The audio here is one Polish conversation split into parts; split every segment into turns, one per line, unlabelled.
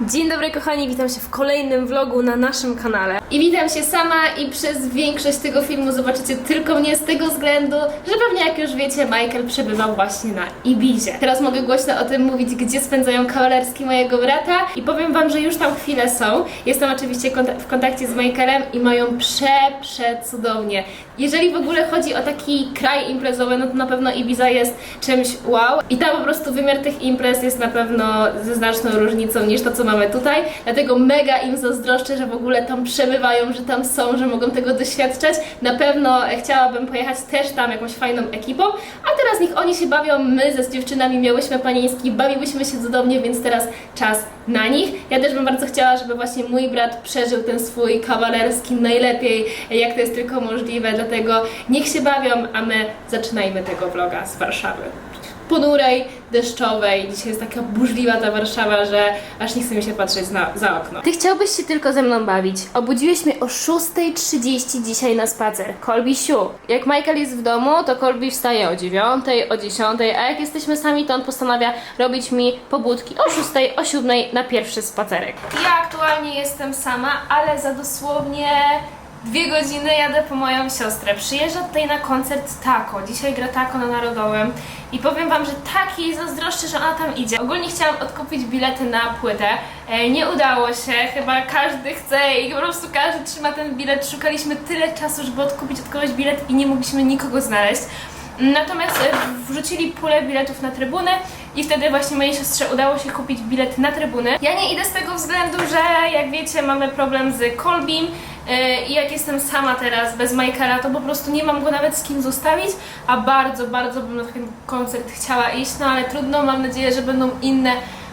Dzień dobry kochani, witam się w kolejnym vlogu na naszym kanale.
I witam się sama i przez większość tego filmu zobaczycie tylko mnie z tego względu, że pewnie jak już wiecie, Michael przebywał właśnie na Ibizie. Teraz mogę głośno o tym mówić, gdzie spędzają kawalerski mojego brata i powiem wam, że już tam chwilę są. Jestem oczywiście w kontakcie z Michaelem i mają prze, przecudownie. Jeżeli w ogóle chodzi o taki kraj imprezowy, no to na pewno Ibiza jest czymś wow. I tam po prostu wymiar tych imprez jest na pewno ze znaczną różnicą niż to, co mamy tutaj. Dlatego mega im zazdroszczę, że w ogóle tam przebywają, że tam są, że mogą tego doświadczać. Na pewno chciałabym pojechać też tam jakąś fajną ekipą. A teraz niech oni się bawią, my ze z dziewczynami miałyśmy panieński, bawiłyśmy się cudownie, więc teraz czas na nich. Ja też bym bardzo chciała, żeby właśnie mój brat przeżył ten swój kawalerski najlepiej, jak to jest tylko możliwe. Dlatego niech się bawią, a my zaczynajmy tego vloga z Warszawy ponurej, deszczowej. Dzisiaj jest taka burzliwa ta Warszawa, że aż nie chce mi się patrzeć na, za okno.
Ty chciałbyś się tylko ze mną bawić. Obudziłeś mnie o 6.30 dzisiaj na spacer. Kolbi siu. Jak Michael jest w domu, to Kolbi wstaje o 9, o 10, a jak jesteśmy sami, to on postanawia robić mi pobudki o 6, o 7 na pierwszy spacerek.
Ja aktualnie jestem sama, ale za dosłownie dwie godziny jadę po moją siostrę. Przyjeżdża tutaj na koncert Taco. Dzisiaj gra Taco na Narodowym i powiem Wam, że tak jej zazdroszczę, że ona tam idzie. Ogólnie chciałam odkupić bilety na płytę. E, nie udało się, chyba każdy chce i po prostu każdy trzyma ten bilet. Szukaliśmy tyle czasu, żeby odkupić od kogoś bilet i nie mogliśmy nikogo znaleźć. Natomiast e, wrzucili pulę biletów na trybunę i wtedy właśnie mojej siostrze udało się kupić bilet na trybunę. Ja nie idę z tego względu, że jak wiecie mamy problem z Kolbim i jak jestem sama teraz bez Michaela, to po prostu nie mam go nawet z kim zostawić, a bardzo, bardzo bym na ten koncert chciała iść, no ale trudno, mam nadzieję, że będą inne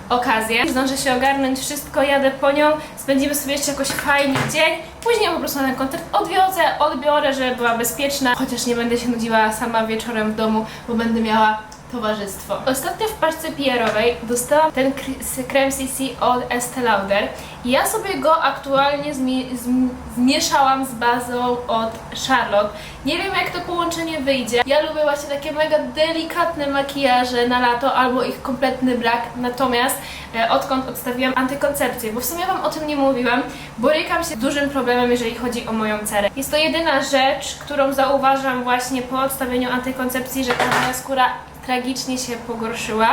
okazje. Zdążę się ogarnąć wszystko, jadę po nią, spędzimy sobie jeszcze jakoś fajny dzień. Później po prostu na ten koncert odwiozę, odbiorę, żeby była bezpieczna, chociaż nie będę się nudziła sama wieczorem w domu, bo będę miała towarzystwo. Ostatnio w paczce PR-owej dostałam ten kr- krem CC od Estee Lauder i ja sobie go aktualnie zmi- zm- zmieszałam z bazą od Charlotte. Nie wiem jak to połączenie wyjdzie. Ja lubię właśnie takie mega delikatne makijaże na lato albo ich kompletny brak, natomiast e, odkąd odstawiłam antykoncepcję, bo w sumie Wam o tym nie mówiłam, borykam się z dużym problemem, jeżeli chodzi o moją cerę. Jest to jedyna rzecz, którą zauważam właśnie po odstawieniu antykoncepcji, że ta moja skóra tragicznie się pogorszyła,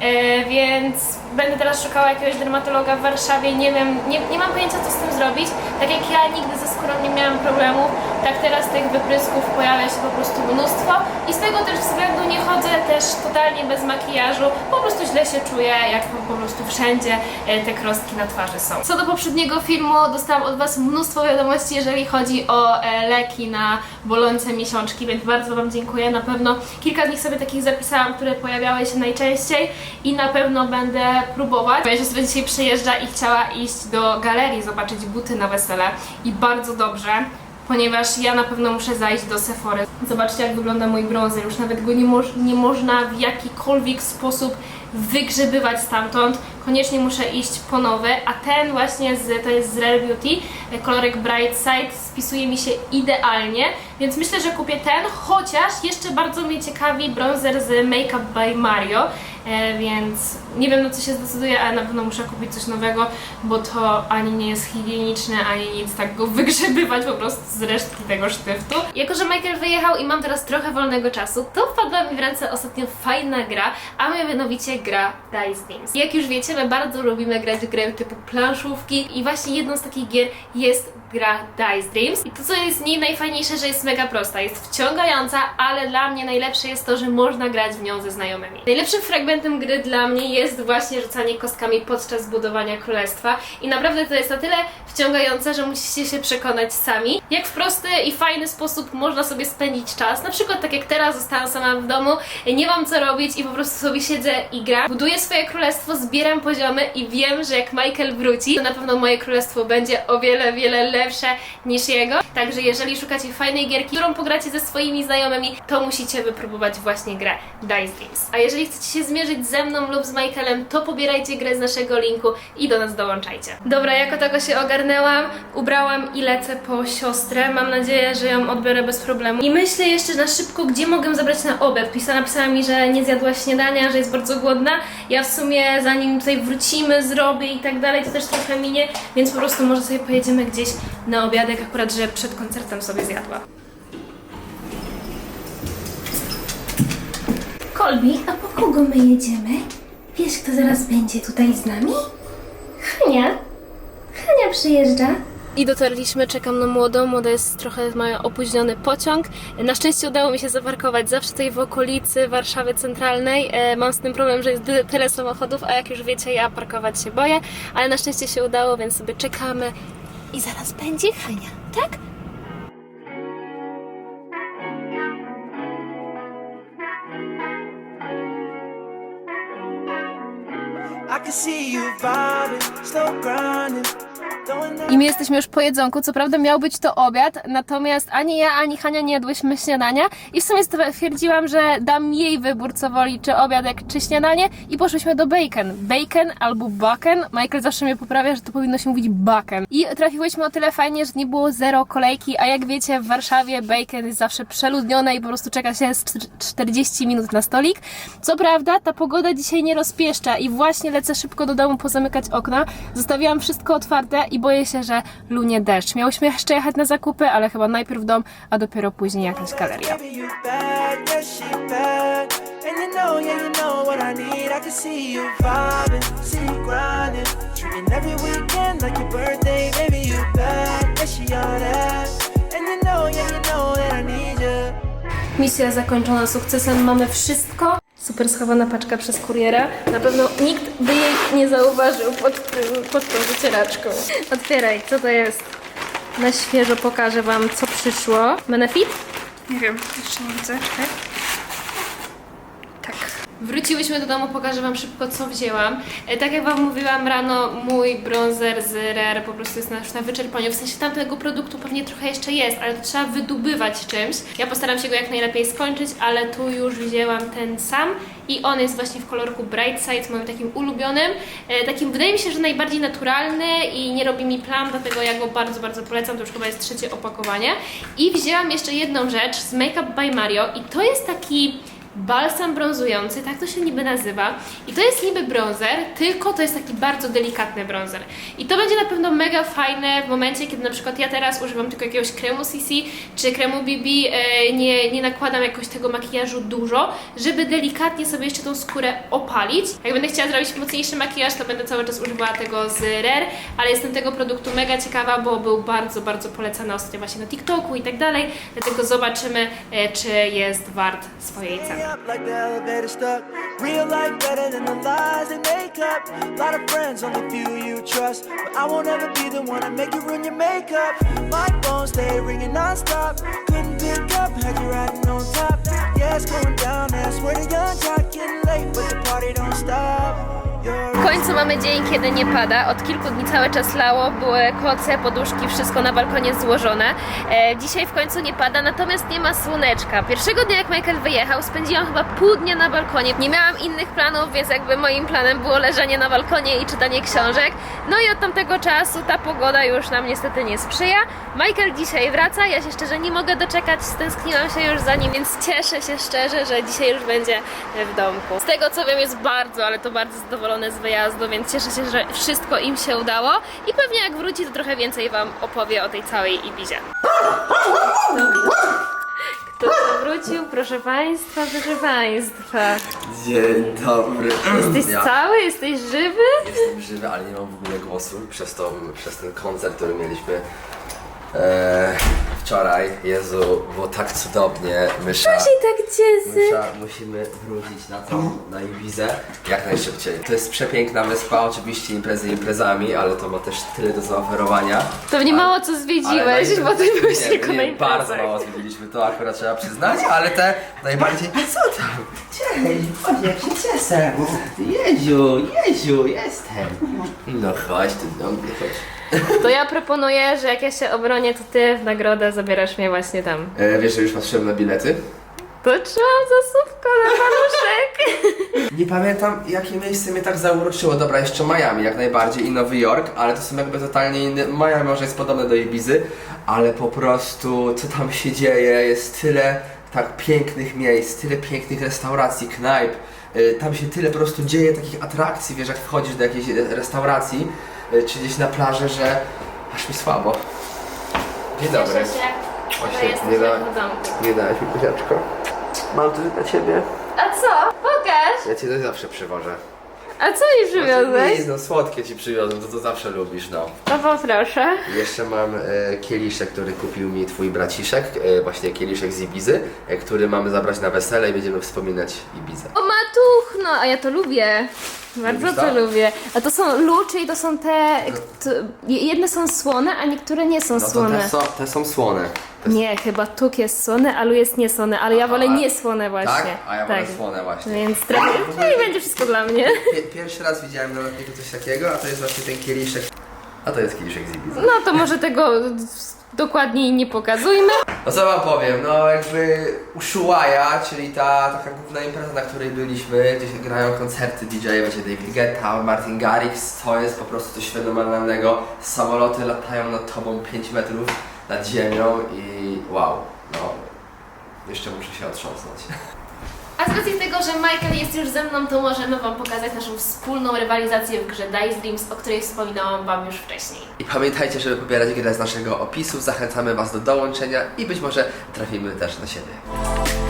e, więc będę teraz szukała jakiegoś dermatologa w Warszawie, nie wiem, nie, nie mam pojęcia co z tym zrobić. Tak jak ja nigdy ze skórą nie miałam problemu, tak teraz tych wyprysków pojawia się po prostu mnóstwo i z tego też względu nie chodzę też totalnie bez makijażu, po prostu źle się czuję, jak po, po prostu wszędzie e, te krostki na twarzy są. Co do poprzedniego filmu, dostałam od Was mnóstwo wiadomości, jeżeli chodzi o e, leki na bolące miesiączki, więc bardzo Wam dziękuję. Na pewno kilka z nich sobie takich zapisałam, które pojawiały się najczęściej i na pewno będę próbować. Moja siostra dzisiaj przyjeżdża i chciała iść do galerii, zobaczyć buty na wesele i bardzo dobrze. Ponieważ ja na pewno muszę zajść do Sephory. Zobaczcie jak wygląda mój brązer. Już nawet go nie, moż- nie można w jakikolwiek sposób wygrzebywać stamtąd. Koniecznie muszę iść po nowy, a ten właśnie z, to jest z Rare Beauty, e, kolorek Bright Side, spisuje mi się idealnie, więc myślę, że kupię ten, chociaż jeszcze bardzo mnie ciekawi bronzer z Makeup by Mario, więc nie wiem na co się zdecyduję, ale na pewno muszę kupić coś nowego, bo to ani nie jest higieniczne, ani nic, tak go wygrzebywać po prostu z resztki tego sztyftu. Jako, że Michael wyjechał i mam teraz trochę wolnego czasu, to wpadła mi w ręce ostatnio fajna gra, a mianowicie gra Dice Games. Jak już wiecie, my bardzo lubimy grać w gry typu planszówki i właśnie jedną z takich gier jest gra Dice Dreams. I to, co jest w niej najfajniejsze, że jest mega prosta. Jest wciągająca, ale dla mnie najlepsze jest to, że można grać w nią ze znajomymi. Najlepszym fragmentem gry dla mnie jest właśnie rzucanie kostkami podczas budowania królestwa. I naprawdę to jest na tyle wciągające, że musicie się przekonać sami, jak w prosty i fajny sposób można sobie spędzić czas. Na przykład tak jak teraz zostałam sama w domu, nie mam co robić i po prostu sobie siedzę i gram. Buduję swoje królestwo, zbieram poziomy i wiem, że jak Michael wróci, to na pewno moje królestwo będzie o wiele, wiele lepsze niż jego. Także jeżeli szukacie fajnej gierki, którą pogracie ze swoimi znajomymi, to musicie wypróbować właśnie grę Dice Games. A jeżeli chcecie się zmierzyć zmierzyć ze mną lub z Michaelem, to pobierajcie grę z naszego linku i do nas dołączajcie. Dobra, jako tako się ogarnęłam, ubrałam i lecę po siostrę. Mam nadzieję, że ją odbiorę bez problemu. I myślę jeszcze na szybko, gdzie mogę zabrać na obiad. Pisała, napisała mi, że nie zjadła śniadania, że jest bardzo głodna. Ja w sumie zanim tutaj wrócimy, zrobię i tak dalej, to też trochę minie, więc po prostu może sobie pojedziemy gdzieś na obiadek, akurat, że przed koncertem sobie zjadła.
Kolbi, a po kogo my jedziemy? Wiesz, kto zaraz będzie tutaj z nami? Hania. Hania przyjeżdża.
I dotarliśmy, czekam na młodą. Młoda jest trochę opóźniony pociąg. Na szczęście udało mi się zaparkować zawsze tutaj w okolicy Warszawy Centralnej. E, mam z tym problem, że jest tyle samochodów, a jak już wiecie, ja parkować się boję, ale na szczęście się udało, więc sobie czekamy. I zaraz będzie Hania, tak?
Can see you vibing, slow grinding.
I my jesteśmy już po jedzonku. Co prawda miał być to obiad, natomiast ani ja, ani Hania nie jadłyśmy śniadania. I w sumie stwierdziłam, że dam jej wybór, co woli, czy obiadek, czy śniadanie. I poszłyśmy do bacon. Bacon albo baken. Michael zawsze mnie poprawia, że to powinno się mówić baken. I trafiłyśmy o tyle fajnie, że nie było zero kolejki, a jak wiecie, w Warszawie bacon jest zawsze przeludnione i po prostu czeka się z cz- 40 minut na stolik. Co prawda, ta pogoda dzisiaj nie rozpieszcza i właśnie lecę szybko do domu pozamykać okna. Zostawiłam wszystko otwarte i boję się, że lunie deszcz. Miałyśmy jeszcze jechać na zakupy, ale chyba najpierw dom, a dopiero później jakaś galeria.
I. I I.
Misja zakończona sukcesem, mamy wszystko. Super schowana paczka przez kuriera. Na pewno nikt by jej nie zauważył pod, tym, pod tą wycieraczką. Otwieraj, co to jest? Na świeżo pokażę Wam, co przyszło. Benefit?
Nie wiem, jeszcze nie widzę, czekaj.
Wróciłyśmy do domu, pokażę Wam szybko, co wzięłam. E, tak jak Wam mówiłam rano, mój bronzer z Rare po prostu jest już na wyczerpaniu. W sensie tamtego produktu pewnie trochę jeszcze jest, ale to trzeba wydubywać czymś. Ja postaram się go jak najlepiej skończyć, ale tu już wzięłam ten sam i on jest właśnie w kolorku Bright Side, moim takim ulubionym. E, takim wydaje mi się, że najbardziej naturalny i nie robi mi plam, dlatego ja go bardzo, bardzo polecam. To już chyba jest trzecie opakowanie. I wzięłam jeszcze jedną rzecz z Makeup by Mario i to jest taki balsam brązujący, tak to się niby nazywa. I to jest niby bronzer, tylko to jest taki bardzo delikatny bronzer. I to będzie na pewno mega fajne w momencie, kiedy na przykład ja teraz używam tylko jakiegoś kremu CC czy kremu BB, e, nie, nie nakładam jakoś tego makijażu dużo, żeby delikatnie sobie jeszcze tą skórę opalić. Jak będę chciała zrobić mocniejszy makijaż, to będę cały czas używała tego z Rare, ale jestem tego produktu mega ciekawa, bo był bardzo, bardzo polecany ostatnio właśnie na TikToku i tak dalej, dlatego zobaczymy, e, czy jest wart swojej ceny.
Stay up like the elevator stuck. Real life better than the lies they make up. Lot of friends, only few you trust. But I won't ever be the one to make you ruin your makeup. My phone stay ringing non-stop. Couldn't pick up, had you riding on top. Yeah, it's going down, I swear to jock getting late, but the party don't stop.
W końcu mamy dzień, kiedy nie pada. Od kilku dni cały czas lało, były koce, poduszki, wszystko na balkonie złożone. E, dzisiaj w końcu nie pada, natomiast nie ma słoneczka. Pierwszego dnia, jak Michael wyjechał, spędziłam chyba pół dnia na balkonie. Nie miałam innych planów, więc jakby moim planem było leżenie na balkonie i czytanie książek. No i od tamtego czasu ta pogoda już nam niestety nie sprzyja. Michael dzisiaj wraca, ja się szczerze nie mogę doczekać, stęskniłam się już za nim, więc cieszę się szczerze, że dzisiaj już będzie w domku. Z tego co wiem jest bardzo, ale to bardzo zadowolony z wyjazdu, więc cieszę się, że wszystko im się udało i pewnie jak wróci to trochę więcej Wam opowie o tej całej Ibizie. Kto to wrócił? Proszę Państwa, proszę Państwa.
Dzień dobry.
Jesteś
Ja
cały? Jesteś żywy?
Jestem żywy, ale nie mam w ogóle głosu przez, to, przez ten koncert, który mieliśmy e, wczoraj. Jezu, było tak cudownie. Mysza,
tak cieszy.
mysza, musimy wrócić na tą, na Ibizę jak najszybciej. To jest przepiękna wyspa, oczywiście imprezy imprezami, ale to ma też tyle do zaoferowania.
Pewnie mało co zwiedziłeś, bo ty byłeś
nie,
tylko na
bardzo
imprezach.
mało zwiedziliśmy, to akurat trzeba przyznać, ale te najbardziej... Co tam? Cześć, chodź jak się cieszę. Jeziu, Jeziu, jestem. No chodź tu do mnie, chodź.
To ja proponuję, że jak ja się obronię, to ty w nagrodę zabierasz mnie właśnie tam.
E, wiesz, że już patrzyłem na bilety?
To trzymam zasłówko na paluszek.
Nie pamiętam, jakie miejsce mnie tak zauroczyło. Dobra, jeszcze Miami jak najbardziej i Nowy Jork, ale to są jakby totalnie inne. Miami może jest podobne do Ibizy, ale po prostu co tam się dzieje, jest tyle tak pięknych miejsc, tyle pięknych restauracji, knajp. Y, Tam się tyle po prostu dzieje takich atrakcji, wiesz, jak wchodzisz do jakiejś e, restauracji czy gdzieś na plażę, że aż mi słabo. Dzień dobry.
Cieszę się,
Właśnie,
jesteś
nie da-
jak w.
Nie dałeś mi buziaczko. Mam coś dla ciebie.
A co? Pokaż.
Ja cię to zawsze przywożę.
A co mi przywiozłeś?
Nic, no słodkie ci przywiozłem, to to zawsze lubisz, no.
No poproszę.
Jeszcze mam e, kieliszek, który kupił mi twój braciszek, e, właśnie kieliszek z Ibizy, e, który mamy zabrać na wesele i będziemy wspominać Ibizę.
O matuch, no a ja to lubię. Bardzo to lubię. A to są lu, czyli to są te. kto- jedne są słone, a niektóre nie są
No to
słone.
te są, te są słone. Te
Nie, chyba tuk jest słony, a lu jest niesłony, ale ja wolę niesłone właśnie.
Tak? A ja wolę słone właśnie.
Więc trochę. Czyli będzie wszystko dla mnie.
Pie, pierwszy raz widziałem na lotniku coś takiego, a to jest właśnie ten kieliszek. A to jest kieliszek z Ibizy.
No to może tego dokładniej nie pokazujmy.
No co wam powiem, no jakby Ushuaia, czyli ta taka główna impreza, na której byliśmy, gdzie się grają koncerty DJ, będzie David Guetta, Martin Garrix, to jest po prostu coś fenomenalnego. Samoloty latają nad tobą 5 metrów nad ziemią i wow, no jeszcze muszę się otrząsnąć.
A z racji tego, że Michael jest już ze mną, to możemy Wam pokazać naszą wspólną rywalizację w grze Dice Dreams, o której wspominałam Wam już wcześniej.
I pamiętajcie, żeby pobierać grę z naszego opisu, zachęcamy was do dołączenia i być może trafimy też na siebie.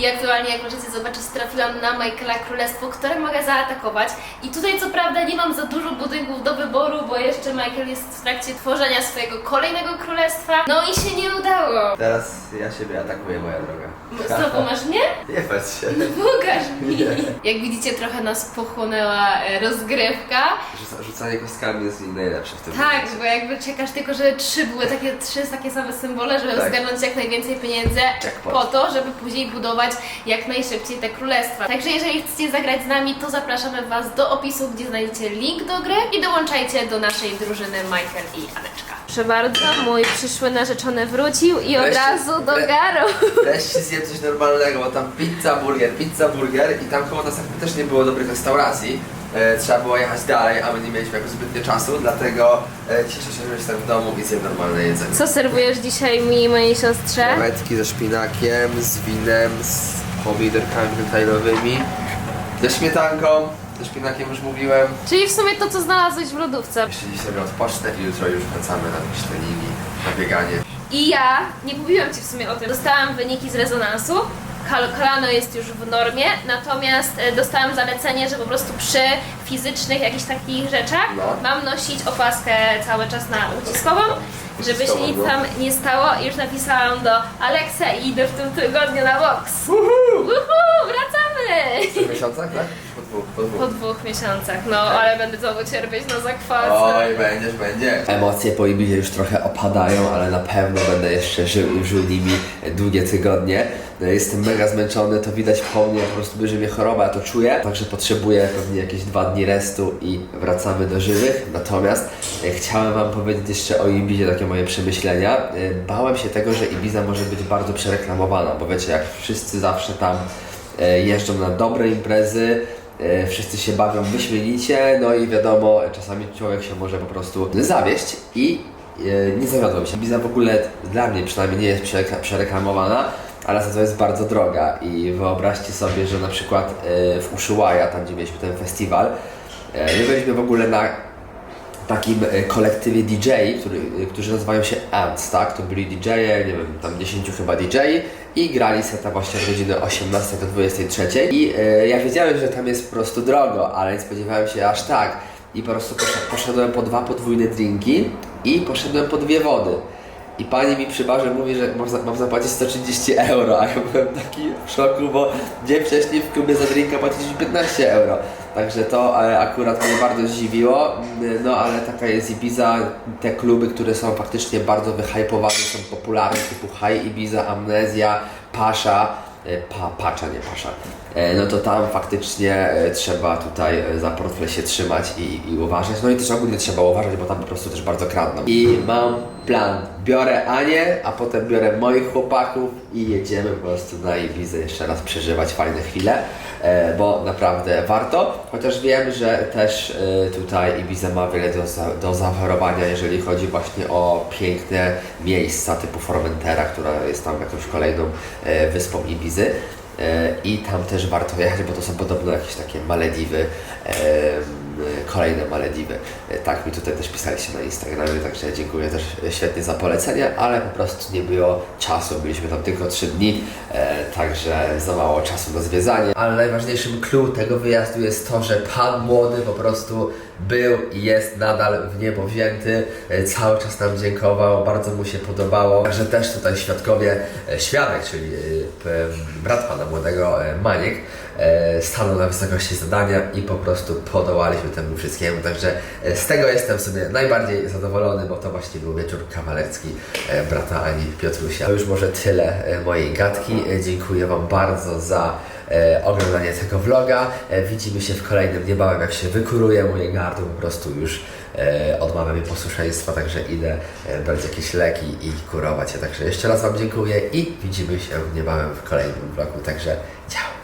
I aktualnie, jak możecie zobaczyć, trafiłam na Michaela Królestwo, które mogę zaatakować. I tutaj co prawda nie mam za dużo budynków do wyboru, bo jeszcze Michael jest w trakcie tworzenia swojego kolejnego królestwa. No i się nie udało.
Teraz ja siebie atakuję, moja droga.
Znowu masz mnie?
Nie patrz się.
Pokaż mi. Jak widzicie, trochę nas pochłonęła e, rozgrywka.
Rzuca, rzucanie kostkami jest najlepsze w tym
Tak,
momencie.
bo jakby czekasz tylko, że trzy były takie, trzy takie same symbole, żeby
Tak.
zgarnąć jak najwięcej pieniędzy
Jackpot.
po to, żeby później budować jak najszybciej te królestwa. Także jeżeli chcecie zagrać z nami, to zapraszamy Was do opisu, gdzie znajdziecie link do gry i dołączajcie do naszej drużyny Michael i Aneczka.
Proszę bardzo, mój przyszły narzeczony wrócił i od
Wreszcie-
razu do
wre-
garu.
Wreszcie zjem coś normalnego, bo tam pizza, burger, pizza, burger i tam koło nas jakby też nie było dobrych restauracji. E, trzeba było jechać dalej, a my nie mieliśmy jakby zbytnio czasu, dlatego e, cieszę się, że jestem w domu i zjem normalne jedzenie.
Co serwujesz dzisiaj mi i mojej siostrze?
Krewetki ze szpinakiem, z winem, z pomidorkami koktajlowymi, ze śmietanką, ze szpinakiem już mówiłem.
Czyli w sumie to, co znalazłeś w lodówce.
Jeszcze dziś sobie odpocznę i jutro już wracamy na treningi, na bieganie.
I ja, nie mówiłam Ci w sumie o tym, dostałam wyniki z rezonansu. Kolano jest już w normie, natomiast e, dostałam zalecenie, że po prostu przy fizycznych jakichś takich rzeczach
No.
mam nosić opaskę cały czas na uciskową, żeby się nic
no.
tam nie stało. I już napisałam do Alexa i idę w tym tygodniu na boks. Uhu, wracamy!
W miesiącach, tak? Po dwóch, po dwóch.
Po dwóch miesiącach, no ale będę znowu cierpieć na zakwasy.
Oj, będziesz, będzie. Emocje po Ibizie już trochę opadają, ale na pewno będę jeszcze żył i żył nimi długie tygodnie. Jestem mega zmęczony, to widać po mnie, po prostu bierze mnie choroba, ja to czuję. Także potrzebuję pewnie jakieś dwa dni restu i wracamy do żywych. Natomiast e, chciałem Wam powiedzieć jeszcze o Ibizie takie moje przemyślenia. E, Bałem się tego, że Ibiza może być bardzo przereklamowana, bo wiecie, jak wszyscy zawsze tam jeżdżą na dobre imprezy, E, Wszyscy się bawią wyśmienicie, no i wiadomo, czasami człowiek się może po prostu zawieść i e, nie zawiodłem się. Biza w ogóle dla mnie przynajmniej nie jest przerek- przereklamowana, ale za to jest bardzo droga i wyobraźcie sobie, że na przykład e, w Ushuaia, tam gdzie mieliśmy ten festiwal, e, my byliśmy w ogóle na takim e, kolektywie DJ, który, e, którzy nazywają się Ants, tak? To byli DJ-e, nie wiem, tam 10 chyba DJ i grali seta właśnie od godziny 18 do 23 i e, ja wiedziałem, że tam jest po prostu drogo, ale nie spodziewałem się aż tak i po prostu posz- poszedłem po dwa podwójne drinki i poszedłem po dwie wody. I pani mi przy barze mówi, że mam, za- mam zapłacić 130 euro, a ja byłem taki w szoku, bo dzień wcześniej w klubie za drinka płaciliśmy 15 euro. Także to e, akurat mnie bardzo zdziwiło, Mm, no ale taka jest Ibiza, te kluby, które są faktycznie bardzo wyhypowane, są popularne, typu High Ibiza, Amnezja, Pasza, e, pa, Pacza, nie Pasza, no to tam faktycznie e, trzeba tutaj e, za portfel się trzymać i, i uważać. No i też ogólnie trzeba uważać, bo tam po prostu też bardzo kradną. I mam plan. Biorę Anię, a potem biorę moich chłopaków i jedziemy po prostu na Ibizę jeszcze raz przeżywać fajne chwile, e, bo naprawdę warto. Chociaż wiem, że też e, tutaj Ibiza ma wiele do, do zaoferowania, jeżeli chodzi właśnie o piękne miejsca typu Formentera, która jest tam jakąś kolejną e, wyspą Ibizy. E, I tam też warto jechać, bo to są podobno jakieś takie Malediwy, em, kolejne Malediwy. E, Tak mi tutaj też pisaliście na Instagramie, także dziękuję też świetnie za polecenie, ale po prostu nie było czasu, byliśmy tam tylko 3 dni, e, także za mało czasu na zwiedzanie. Ale najważniejszym clue tego wyjazdu jest to, że pan młody po prostu był i jest nadal w niebo wzięty, e, cały czas nam dziękował, bardzo mu się podobało. Także też tutaj świadkowie, świadek, czyli brat pana młodego, Maniek, stanął na wysokości zadania i po prostu podołaliśmy temu wszystkiemu. Także e, z tego jestem sobie najbardziej zadowolony, bo to właśnie był wieczór kawalerski e, brata Ani Piotrusia. To już może tyle e, mojej gadki. E, Dziękuję Wam bardzo za e, oglądanie tego vloga. E, widzimy się w kolejnym niebawem, jak się wykuruje moje gardło, po prostu już e, odmawia mi posłuszeństwa, także idę e, brać jakieś leki i kurować je. Także jeszcze raz Wam dziękuję i widzimy się niebawem w kolejnym vlogu, także ciao!